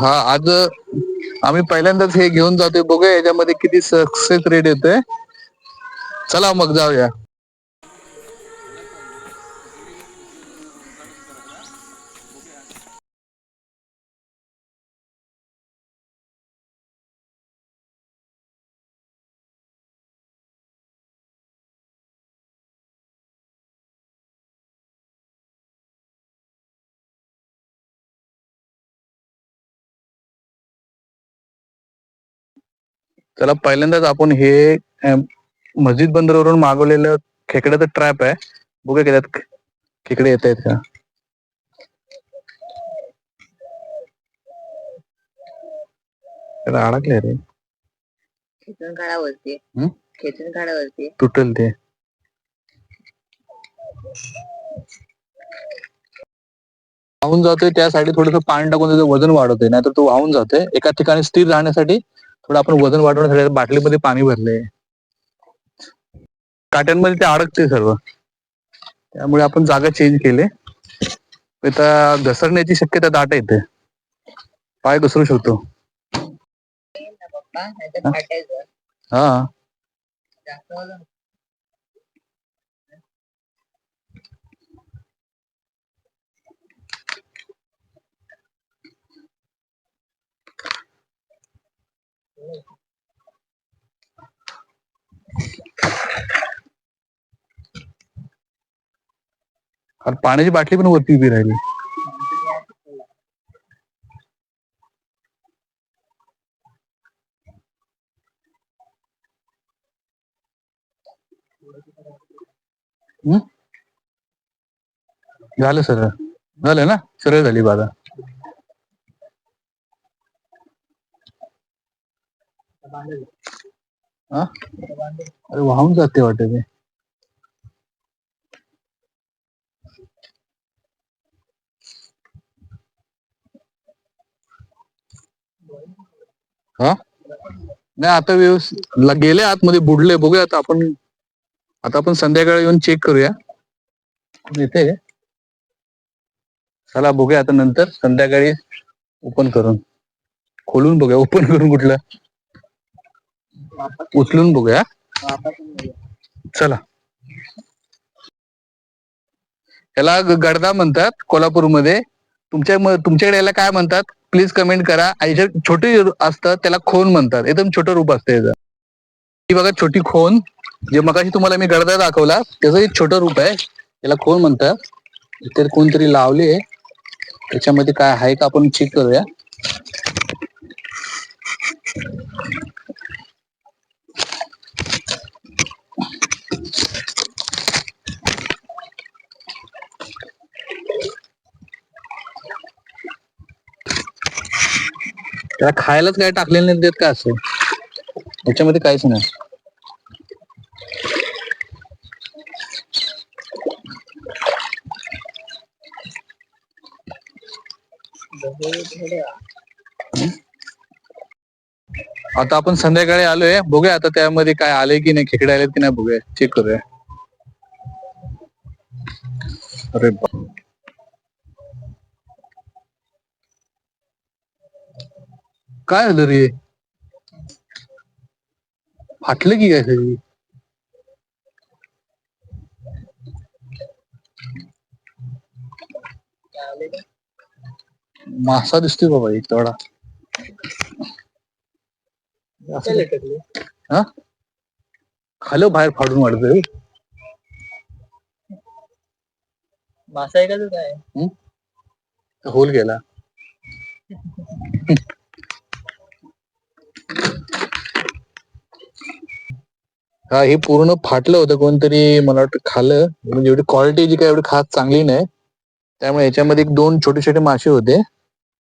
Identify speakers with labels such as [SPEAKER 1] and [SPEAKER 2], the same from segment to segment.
[SPEAKER 1] हा आज आम्ही पहिल्यांदाच हे घेऊन जातोय. बघूया याच्यामध्ये किती सक्सेस रेट येतोय. चला मग जाऊया. त्याला पहिल्यांदाच आपण हे मस्जिद बंदरवरून मागवलेलं खेकड्याचं ट्रॅप आहे. बघूया की त्यात खेकडे येत आहेत का? त्याला अडकले रे.
[SPEAKER 2] खेचून काढावरती? खेचून काढावरती.
[SPEAKER 1] तुटल ते वाहून जातोय त्यासाठी थोडस पाणी टाकून त्याचं वजन वाढवतोय नाहीतर तो वाहून जातोय. एका ठिकाणी स्थिर राहण्यासाठी थोडं आपण वजन वाढवण्यासाठी बाटलीमध्ये पाणी भरलंय. काट्यांमध्ये ते अडकते सर्व. त्यामुळे आपण जागा चेंज केले. आता घसरण्याची शक्यता दाट येते पाय घसरू शकतो. हा? आणि पाण्याची बाटली पण वरती उभी राहिली. झालं सरळ. झालं ना? सरळ झाली बाधा. हा? अरे वाहून जाते वाटत ते हा? नाही, आता व्यवस्थित गेले आतमध्ये बुडले बघूया आता आपण आता संध्याकाळी येऊन चेक करूया चला बघूया आता नंतर संध्याकाळी ओपन करून खोलून बघूया ओपन करून कुठलं उचलून बघूया. चला. याला गडदा म्हणतात कोल्हापूरमध्ये. तुमच्या तुमच्याकडे याला काय म्हणतात? प्लीज कमेंट करा. आणि जे छोटे असतं त्याला खोन म्हणतात. एकदम छोटं रूप असतं याचं. ही बघा छोटी खोन. जे मगाशी तुम्हाला मी गडदा दाखवला त्याचं एक छोटं रूप आहे. याला खोन म्हणतात. इतर कोणतरी लावले. त्याच्यामध्ये काय आहे का आपण चेक करूया. त्याला खायलाच काय टाकलेलं नाही देत का असं? याच्यामध्ये काहीच नाही. आता आपण संध्याकाळी आलोय. बघूया आता त्यामध्ये काय आले की नाही खेकडे आले की नाही बघूया. चेक करूया. अरे काय झालं रे? फाटलं की काय सगळी मासा दिसतोय बाबा एक तेवढा. हा? खालं बाहेर फाडून वाढतोय
[SPEAKER 2] मासा आहे का तू काय?
[SPEAKER 1] होल गेला. हा हे पूर्ण फाटलं होतं कोणतरी मला वाटतं खाल्लं म्हणजे एवढी क्वालिटी जी काय एवढी खास चांगली नाही. त्यामुळे याच्यामध्ये एक दोन छोटे छोटे मासे होते.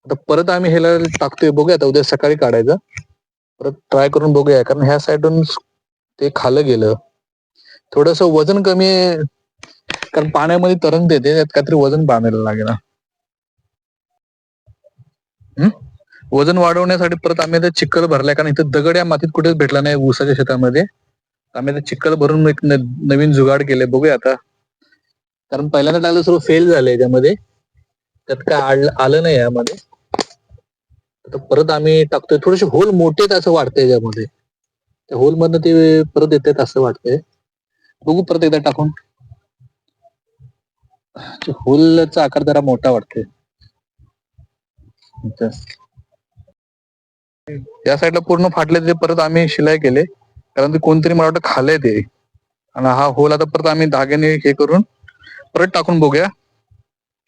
[SPEAKER 1] आता परत आम्ही ह्याला टाकतोय बघूया आता उद्या सकाळी काढायचं. परत ट्राय करून बघूया कारण ह्या साईडून ते खालं गेलं. थोडस वजन कमी कारण पाण्यामध्ये तरंगते ते त्यात काहीतरी वजन बांधायला लागेल हम्म? वजन वाढवण्यासाठी परत आम्ही आता चिखल भरलाय कारण इथं दगड या मातीत कुठेच भेटला नाही ऊसाच्या शेतामध्ये. आम्ही आता चिखल भरून एक नवीन जुगाड केले बघूया आता. कारण पहिल्यांदा टाकलं सर्व फेल झालंय त्यामध्ये. त्यात काय आलं आलं नाही यामध्ये. आता परत आम्ही टाकतोय. थोडेसे होल मोठे असं वाटतंय त्यामध्ये. त्या होल मधनं ते परत येतात असं वाटतंय. बघू परत एकदा टाकून. होलचा आकार जरा मोठा वाटतोय. इथं. या साईडला पूर्ण फाटले ते परत आम्ही शिलाई केले. कारण ते कोणतरी मला वाटतं खालंय ते. आणि हा होल आता परत आम्ही धाग्याने हे करून परत टाकून बघूया.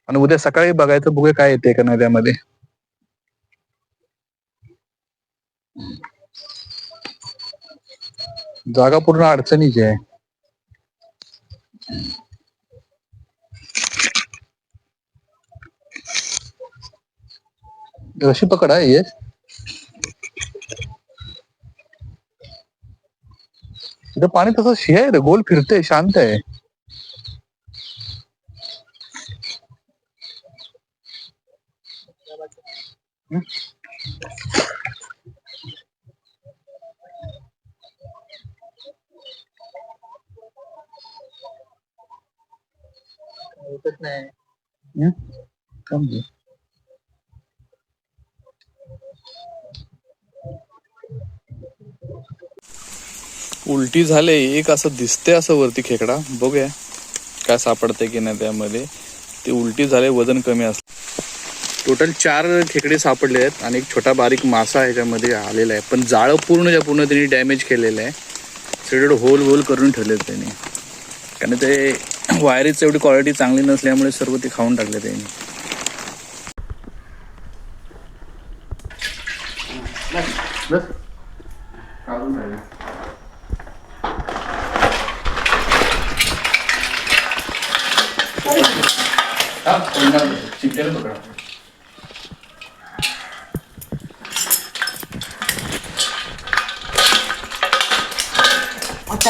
[SPEAKER 1] आणि उद्या सकाळी बघायचं बघूया काय येते का नाही त्यामध्ये. जागा पूर्ण अडचणीची आहे. अशी पकड आहे इथं पाणी तसं शिया रे, गोल फिरतंय शांत आहे
[SPEAKER 2] होतच नाही
[SPEAKER 3] उलटी झाले एक असं दिसते असं वरती खेकडा. बघूया काय सापडते की नाही त्यामध्ये. ते उलटी झाले वजन कमी असलं. टोटल चार खेकडे सापडले आहेत आणि एक छोटा बारीक मासा ह्याच्यामध्ये आलेला आहे. पण जाळं पूर्णच्या पूर्ण त्यांनी डॅमेज केलेलं आहे. सगळीकडे होल होल करून ठेवले त्यांनी. कारण ते वायरीची एवढी क्वालिटी चांगली नसल्यामुळे सर्व ते खाऊन टाकले त्यांनी.
[SPEAKER 1] あこれなんだ知ってるとかお茶